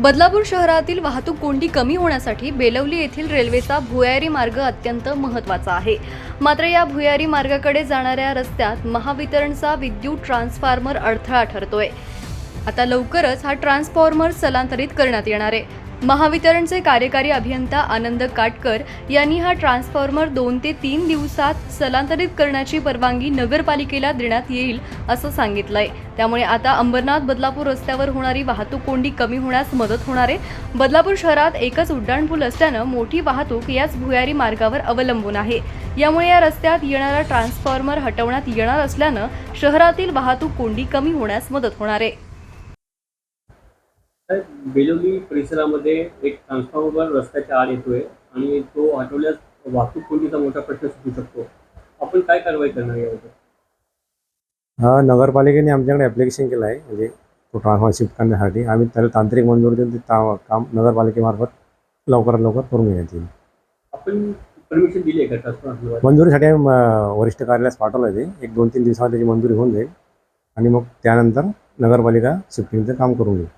बदलापूर शहरातील वाहतूक कोंडी कमी होण्यासाठी बेलवली येथील रेल्वेचा भुयारी मार्ग अत्यंत महत्त्वाचा आहे. मात्र या भुयारी मार्गाकडे जाणाऱ्या रस्त्यात महावितरणचा विद्युत ट्रान्सफॉर्मर अडथळा ठरतोय. आता लवकरच हा ट्रान्सफॉर्मर स्थलांतरित करण्यात येणार आहे. महावितरणचे कार्यकारी अभियंता आनंद काटकर यांनी हा ट्रान्सफॉर्मर दोन ते तीन दिवसात स्थलांतरित करण्याची परवानगी नगरपालिकेला देण्यात येईल असं सांगितलंय. त्यामुळे आता अंबरनाथ बदलापूर रस्त्यावर होणारी वाहतूक कोंडी कमी होण्यास मदत होणार आहे. बदलापूर शहरात एकच उड्डाणपूल असल्यानं मोठी वाहतूक याच भुयारी मार्गावर अवलंबून आहे. यामुळे या रस्त्यात येणारा ट्रान्सफॉर्मर हटवण्यात येणार असल्यानं शहरातील वाहतूक कोंडी कमी होण्यास मदत होणार आहे. बेलोली परिसरामध्ये एक ट्रान्सफॉर्मर रस्त्याच्या आड येतोय आणि तो हटवल्यास वाहतूक कोंडीचा मोठा प्रश्न सुटू शकतो. आपण काय कारवाई करणार यावर हा नगरपालिकेने आमच्याकडे ॲप्लिकेशन केलं आहे म्हणजे तो ट्रान्सफॉर्मर शिफ्ट करण्यासाठी. आम्ही त्याला तांत्रिक मंजुरी देऊन ते ता काम नगरपालिकेमार्फत लवकरात लवकर करून घेण्यात येईल. आपण परमिशन दिली आहे का ट्रान्सफॉर्मर मंजुरीसाठी आम्ही वरिष्ठ कार्यालयास पाठवलं आहे ते. एक दोन तीन दिवसात त्याची मंजुरी होऊन जाईल. आणि मग त्यानंतर नगरपालिका शिफ्टिंगचं काम करून घेईल.